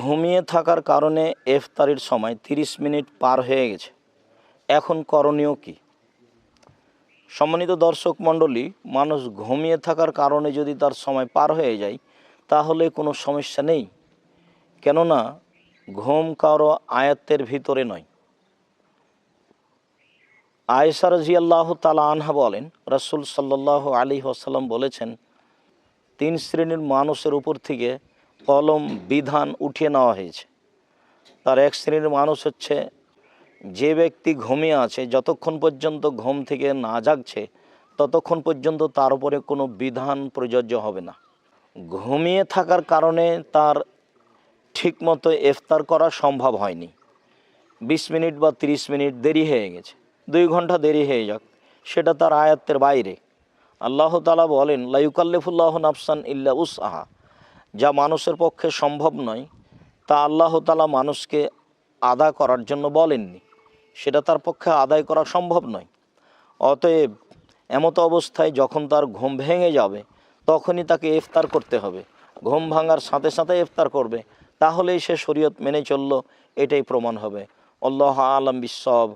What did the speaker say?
ঘুমিয়ে থাকার কারণে ইফতারির সময় 30 মিনিট পার হয়ে গেছে। এখন করণীয় কি? সম্মানিত দর্শক মণ্ডলী, মানুষ ঘুমিয়ে থাকার কারণে যদি তার সময় পার হয়ে যায়, তাহলে কোনো সমস্যা নেই। কেননা, ঘুম কারও আয়ত্তের ভিতরে নয়। আয়েশা রাজি আল্লাহ তালা আনহা বলেন, রসুল সাল্লাহ আলী আসাল্লাম বলেছেন, তিন শ্রেণির মানুষের উপর থেকে কলম বিধান উঠিয়ে নেওয়া হয়েছে। তার এক শ্রেণির মানুষ হচ্ছে, যে ব্যক্তি ঘুমিয়ে আছে, যতক্ষণ পর্যন্ত ঘুম থেকে না জাগছে, ততক্ষণ পর্যন্ত তার উপরে কোনো বিধান প্রযোজ্য হবে না। ঘুমিয়ে থাকার কারণে তার ঠিকমতো ইফতার করা সম্ভব হয়নি। বিশ মিনিট বা তিরিশ মিনিট দেরি হয়ে গেছে। দুই ঘণ্টা দেরি হয়ে যাক, সেটা তার আয়াত্তের বাইরে। আল্লাহ তালা বলেন লাইকাল্লিফুল্লাহ নাফসান ইল্লা উস আহা যা মানুষের পক্ষে সম্ভব নয়, তা আল্লাহ তালা মানুষকে আদা করার জন্য বলেননি। সেটা তার পক্ষে আদায় করা সম্ভব নয়। অতএব এমত অবস্থায় যখন তার ঘুম ভেঙে যাবে, তখনই তাকে ইফতার করতে হবে। ঘুম ভাঙার সাথে সাথে ইফতার করবে, তাহলেই সে শরীয়ত মেনে চলল, এটাই প্রমাণ হবে। আল্লাহ আলম বিশ্বব